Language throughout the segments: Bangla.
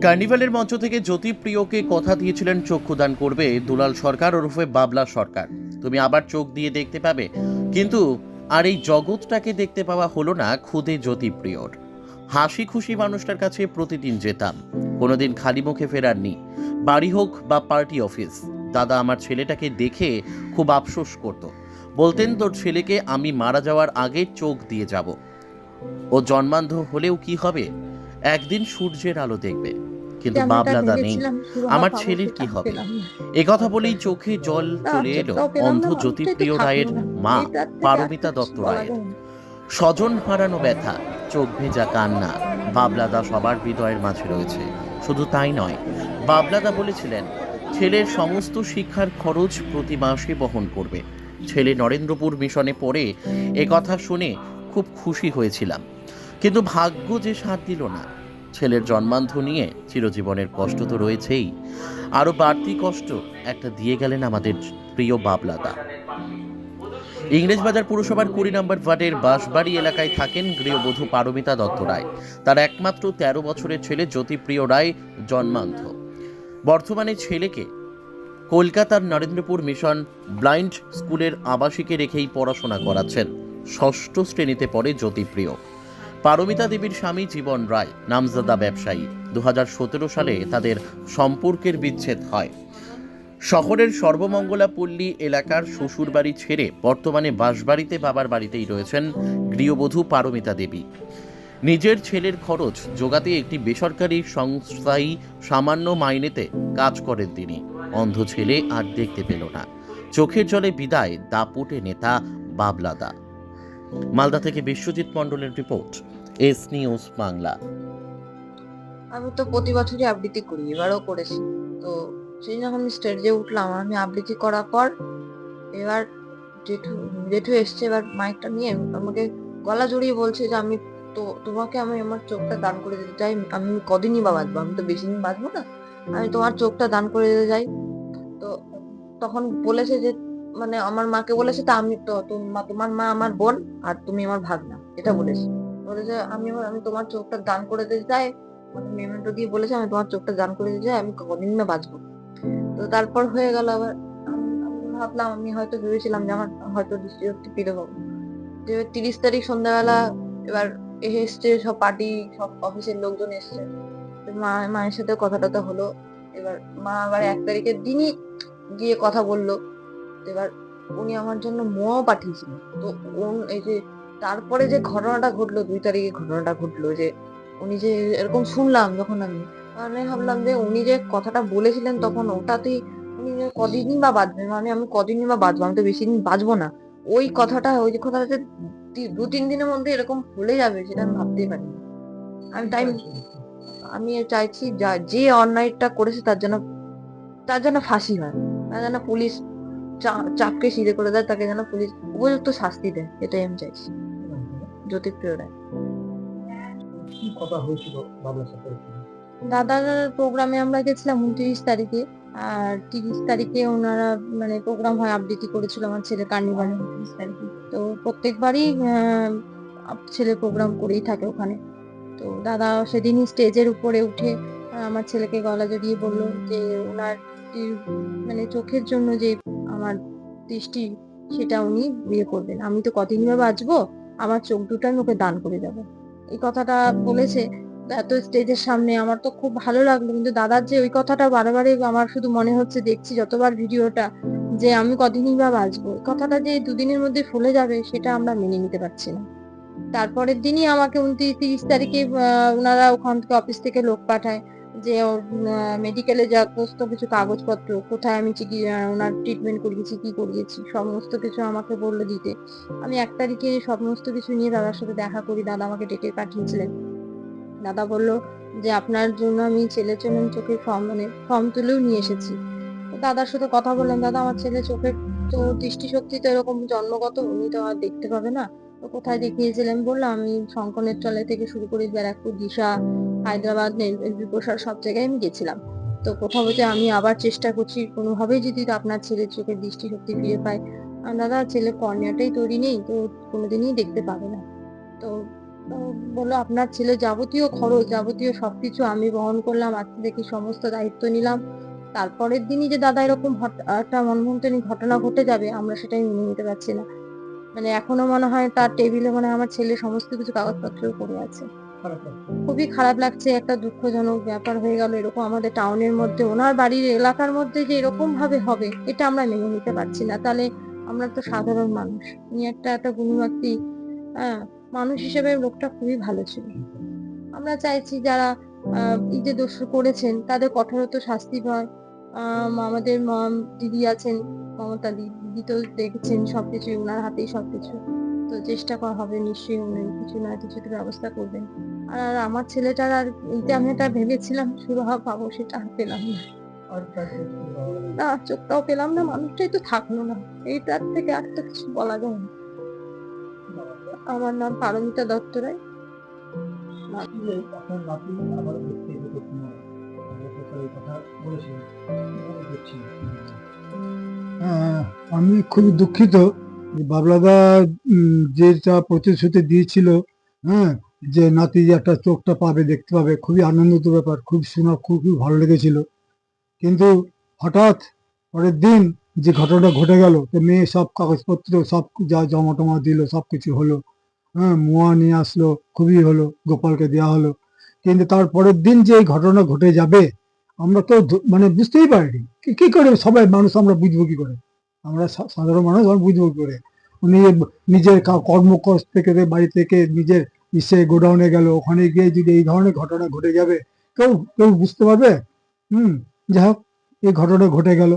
কার্নিভালের মঞ্চ থেকে জ্যোতিপ্রিয়কে কথা দিয়েছিলেন চক্ষুদান করবে দুলাল সরকার ওরফে বাবলা সরকার। তুমি আবার চোখ দিয়ে দেখতে পাবে। কিন্তু আর এই জগৎটাকে দেখতে পাওয়া হলো না খুদে জ্যোতিপ্রিয়র। হাসি খুশি মানুষটার কাছে প্রতিদিন যেতাম। কোনোদিন খালি মুখে ফেরারনি বাড়ি হোক বা পার্টি অফিস, দাদা আমার ছেলেটাকে দেখে খুব আফসোস করত। বলতেন, তোর ছেলেকে আমি মারা যাওয়ার আগে চোখ দিয়ে যাব। ও জন্মান্ধ হলেও কি হবে? একদিন সূর্যের আলো দেখবে। কিন্তু বাবলাদা নেই আমার ছেলের কি হবে? এ কথা বলেই চোখে জল চলে এলো। অন্ধ জ্যোতিপ্রিয় রায়ের মা পারমিতা দত্ত রায়ের। স্বজন হারানো ব্যথা চোখ ভেজা কান্না বাবলাদা সবার হৃদয়ের মাঝে রয়েছে। শুধু তাই নয় বাবলাদা বলেছিলেন ছেলের সমস্ত শিক্ষার খরচ প্রতি মাসে বহন করবে। ছেলে নরেন্দ্রপুর মিশনে পড়ে এ কথা শুনে খুব খুশি হয়েছিলাম। কিন্তু ভাগ্য যে সাথ দিল না ছেলের জন্মান্ধ নিয়ে চিরজীবনের কষ্ট তো রয়েছেই। আরও বাড়তি কষ্ট একটা দিয়ে গেলেন আমাদের প্রিয় বাবলাদা। ইংরেজবাজার পুরসভার কুড়ি নম্বর ওয়ার্ডের বাঁশবাড়ি এলাকায় থাকেন গৃহবধূ পারমিতা দত্ত রায়। তার একমাত্র তেরো বছরের ছেলে জ্যোতিপ্রিয় রায় জন্মান্ধ। বর্তমানে ছেলেকে কলকাতার নরেন্দ্রপুর মিশন ব্লাইন্ড স্কুলের আবাসিকে রেখেই পড়াশোনা করাচ্ছেন। ষষ্ঠ শ্রেণীতে পড়ে জ্যোতিপ্রিয়। পারমিতা দেবীর স্বামী জীবন রায়, নামজাদা ব্যবসায়ী। দু হাজার সতেরো সালে তাদের সম্পর্কের বিচ্ছেদ হয়। শহরের সর্বমঙ্গলা পল্লী এলাকার শ্বশুরবাড়ি ছেড়ে বর্তমানে বাসবাড়িতে বাবার বাড়িতেই রয়েছেন গৃহবধূ পারমিতা দেবী। নিজের ছেলের খরচ যোগাতে একটি বেসরকারি সংস্থায় সামান্য মাইনেতে কাজ করেন তিনি। অন্ধ ছেলে আর দেখতে পেল না। চোখের জলে বিদায় দাপুটে নেতা বাবলাদা। মালদা থেকে বিশ্বজিৎ মণ্ডলের রিপোর্ট, এস নিউজ বাংলা। আমি তো প্রতি বছরই আবৃত্তি করি, এবারও করেছি। তো সেই যখন আমি স্টেজে উঠলাম, আমি আবৃত্তি করার পর এবার জেঠু জেঠু এসছে, এবার মাইকটা নিয়ে আমাকে গলা জড়িয়ে বলছে যে, আমি তো, তোমাকে আমি আমার চোখটা দান করে দিতে চাই। আমি কদিনই বা বাঁচবো? আমি তো বেশি দিন বাঁচবো না। আমি তোমার চোখটা দান করে দিতে চাই। তো তখন বলেছে যে মানে আমার মাকে বলেছে তা আমি তো তোমা- তোমার মা আমার বোন আর তুমি আমার ভাগনা। এটা বলেছে। বলেছে আমি আমি তোমার চোখটা দান করে দিতে চাই। মানে মেমেন্টো দিয়ে বলেছে আমি তোমার চোখটা দান করে দিতে চাই আমি কদিন না বাঁচবো। তো তারপর হয়ে গেল আবার ভাবলাম আমি হয়তো ভেবেছিলাম যে আমার হয়তো দৃষ্টিশক্তি ফিরে পাবো। যে তিরিশ তারিখ সন্ধ্যাবেলা এবার এসছে সব পার্টি সব অফিসের লোকজন এসছে। তো মা মায়ের সাথে কথা টথা হলো। এবার মা আবার এক তারিখের দিনই গিয়ে কথা বলল। এবার উনি আমার জন্য মোয়াও পাঠিয়েছিল তো এই যে তারপরে যে ঘটনাটা ঘটলো, দুই তারিখে ঘটনাটা ঘটলো যে উনি যে এরকম শুনলাম যখন আমি মানে ভাবলাম যে উনি যে কথাটা বলেছিলেন তখন ওটাতেই উনি কদিনই বা বাঁচবেন মানে আমি কদিনই বা বাঁচবো, আমি তো বেশি দিন বাঁচবো না। ওই কথাটা, ওই যে কথাটা যে দু, তিন দিনের মধ্যে এরকম ভুলে যাবে সেটা আমি ভাবতেই পারি আমি তাই আমি চাইছি যা, যে অন্যায়টা করেছে তার জন্য তার জন্য ফাঁসি হয়, তার জন্য পুলিশ চাপকে সিধে করে দেয় তাকে যেন পুলিশ উপযুক্ত শাস্তি দেয়। এটাই আমি চাইছি। জ্যোতিপ্রিয় রায় কি কথা হয়েছিল দাদার প্রোগ্রামে আমরা গেছিলাম উনত্রিশ তারিখে আর তিরিশ তারিখে ওনারা মানে প্রোগ্রাম হয় আবৃত্তি করেছিল আমার ছেলে কার্নিভালে উনত্রিশ তারিখে। তো প্রত্যেকবারই ছেলে প্রোগ্রাম করেই থাকে ওখানে। তো দাদা সেদিনই স্টেজের উপরে উঠে আমার ছেলেকে গলা জড়িয়ে বলল যে ওনার মানে চোখের জন্য যে আমার দৃষ্টি, সেটা উনি বিয়ে করবেন। আমি তো কতদিন বা বাঁচবো, আমার চোখ দুটো আমি ওকে দান করে যাব। এই কথাটা বলেছে এত স্টেজের সামনে আমার তো খুব ভালো লাগল, কিন্তু দাদার যে ওই কথাটা বারবারই আমার শুধু মনে হচ্ছে, দেখছি যতবার ভিডিওটা যে আমি কদিনই বা বাঁচবো, এই কথাটা যে দুদিনের মধ্যে ফলে যাবে, সেটা আমরা মেনে নিতে পারছি না। তারপরের দিনই আমাকে উনত্রিশ তিরিশ তারিখে ওনারা ওখান থেকে অফিস থেকে লোক পাঠায়। যে মেডিকেলে যা সমস্ত কিছু কাগজপত্র, কোথায় আমি ওনার ট্রিটমেন্ট করিয়েছি, কি করিয়েছি, সমস্ত কিছু আমাকে বলল দিতে। আমি এক তারিখে সমস্ত কিছু নিয়ে দাদার সাথে দেখা করি, দাদা আমাকে ডেকে পাঠিয়েছিলেন। দাদা বলল যে, আপনার জন্য আমি ছেলের জন্য চোখের ফর্ম মানে ফর্ম তুলেও নিয়ে এসেছি। দাদার সাথে কথা বললাম দাদা, আমার ছেলে চোখের তো দৃষ্টিশক্তি তো এরকম জন্মগত, উনি তো আর দেখতে পাবে না। তো কোথায় দেখিয়েছিলেন? বললাম আমি শঙ্কনের চলে থেকে শুরু করে ব্যারাকপুর, দিশা হায়দ্রাবাদ প্রসাদ সব জায়গায় আমি গেছিলাম। তো কোথাও বলছে আমি আবার চেষ্টা করছি কোনোভাবেই যদি আপনার ছেলের চোখের দৃষ্টিশক্তি ফিরে পায়। দাদা, ছেলে কর্নিয়াটাই তৈরি নেই, তো কোনোদিনই দেখতে পাবে না। তো বলল, আপনার ছেলে যাবতীয় খরচ, যাবতীয় সবকিছু আমি বহন করলাম আজকে দেখি সমস্ত দায়িত্ব নিলাম। তারপরের দিনই যে দাদা এরকম একটা মনমন্থনী ঘটনা ঘটে যাবে, আমরা সেটাই মেনে নিতে পারছি না। মানে এখনও মনে হয় তার টেবিলে মানে আমার ছেলে সমস্ত কিছু কাগজপত্র পড়ে আছে। খুবই খারাপ লাগছে, একটা দুঃখজনক ব্যাপার হয়ে গেল এরকম আমাদের টাউনের মধ্যে, ওনার বাড়ির এলাকার মধ্যে যে এরকম ভাবে হবে, এটা আমরা মেনে নিতে পারছি না। তাহলে আমরা তো সাধারণ মানুষ, উনি একটা একটা গুণী হ্যাঁ মানুষ হিসেবে লোকটা খুবই ভালো ছিল। আমরা চাইছি যারা যে দোষ করেছেন, তাদের কঠোরত শাস্তি হয় আমাদের মম- দিদি আছেন, মমতা দিদি তো দেখছেন সবকিছু ওনার হাতেই সবকিছু। তো চেষ্টা করা হবে নিশ্চয়ই উনি কিছু না কিছু তো ব্যবস্থা করবেন। আর আমার ছেলেটার আর এইটা আমি একটা ভেবেছিলাম সুরাহা পাবো সেটা আর পেলাম না? না চোখটাও পেলাম না মানুষটাই তো থাকল না। এইটার থেকে আর তো কিছু বলা যায় না। আমার নাম পারমিতা দত্ত রায়। হ্যাঁ, আমি খুবই দুঃখিত। বাবলাদা যেটা প্রতিশ্রুতি দিয়েছিল হ্যাঁ যে নাতি একটা চোখটা পাবে, দেখতে পাবে, খুবই আনন্দিত ব্যাপার, খুব শোনা খুবই ভালো লেগেছিল। কিন্তু হঠাৎ পরের দিন যে ঘটনাটা ঘটে গেল, তো মেয়ে সব কাগজপত্র, সব যা জমা টমা দিল, সব কিছু হলো। হ্যাঁ মোয়া নিয়ে আসলো, খুবই হলো, গোপালকে দেওয়া হলো। কিন্তু তার পরের দিন যে এই ঘটনা ঘটে যাবে, আমরা তো মানে বুঝতেই পারিনি। কি করে সবাই মানুষ আমরা বুঝব কি করে? আমরা সাধারণ মানুষ, আমরা বুঝব করে? উনি নিজের কর্মকর্ষ থেকে বাড়ি থেকে নিজের ইসে গোডাউনে গেল, ওখানে গিয়ে যদি এই ধরনের ঘটনা ঘটে যাবে, কেউ কেউ বুঝতে পারবে? হুম, যাই হোক, এই ঘটনা ঘটে গেল।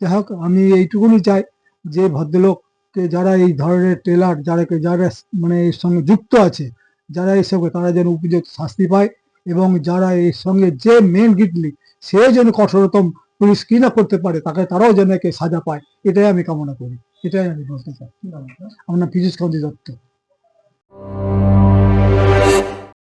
যাই হোক, আমি এইটুকুনি চাই যে ভদ্রলোককে যারা এই ধরনের ট্রেলার যারা যারা মানে এর সঙ্গে যুক্ত আছে, যারা এসব তারা যেন উপযুক্ত শাস্তি পায় এবং যারা এর সঙ্গে যে মেন গিটলি সে যেন কঠোরতম পুলিশ কি না করতে পারে তাকে তারাও যেন একে সাজা পায় এটাই আমি কামনা করি এটাই আমি বলতে চাই। আমার নাম ফিজিক্স কান্তি দত্ত।